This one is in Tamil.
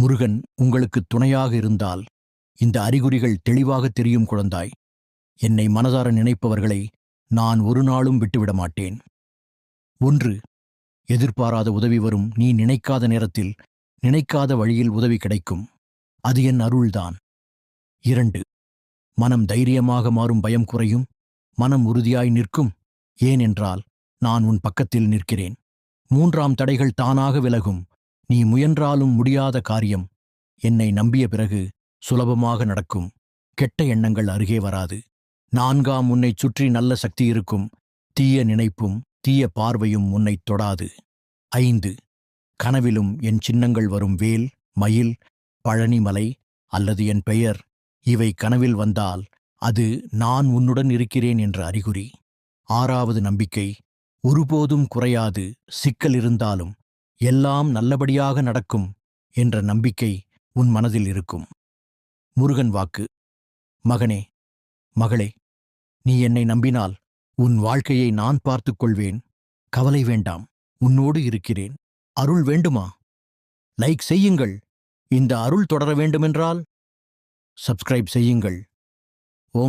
முருகன் உங்களுக்கு துணையாக இருந்தால் இந்த அறிகுறிகள் தெளிவாக தெரியும் குழந்தாய். என்னை மனதார நினைப்பவர்களை நான் ஒரு நாளும் விட்டுவிட மாட்டேன். ஒன்று எதிர்பாராத உதவி வரும். நீ நினைக்காத நேரத்தில் நினைக்காத வழியில் உதவி கிடைக்கும். அது என் அருள்தான். இரண்டு மனம் தைரியமாக மாறும் பயம் குறையும். மனம் உறுதியாய் நிற்கும். ஏனென்றால் நான் உன் பக்கத்தில் நிற்கிறேன். மூன்றாம் தடைகள் தானாக விலகும். நீ முயன்றாலும் முடியாத காரியம் என்னை நம்பிய பிறகு சுலபமாக நடக்கும். கெட்ட எண்ணங்கள் அருகே வராது. நான்காம் உன்னைச் சுற்றி நல்ல சக்தி இருக்கும். தீய நினைப்பும் தீய பார்வையும் உன்னைத் தொடாது. ஐந்து. கனவிலும் என் சின்னங்கள் வரும் வேல் மயில் பழனிமலை அல்லது என் பெயர். இவை கனவில் வந்தால் அது நான் உன்னுடன் இருக்கிறேன் என்ற அறிகுறி. ஆறாவது நம்பிக்கை. ஒருபோதும் குறையாது. சிக்கல் இருந்தாலும் எல்லாம் நல்லபடியாக நடக்கும் என்ற நம்பிக்கை உன் மனதில் இருக்கும். முருகன் வாக்கு. மகனே மகளே நீ என்னை நம்பினால் உன் வாழ்க்கையை நான் பார்த்துக் கொள்வேன். கவலை வேண்டாம் உன்னோடு இருக்கிறேன். அருள் வேண்டுமா? லைக் செய்யுங்கள். இந்த அருள் தொடர வேண்டுமென்றால் சப்ஸ்கிரைப் செய்யுங்கள். ஓம்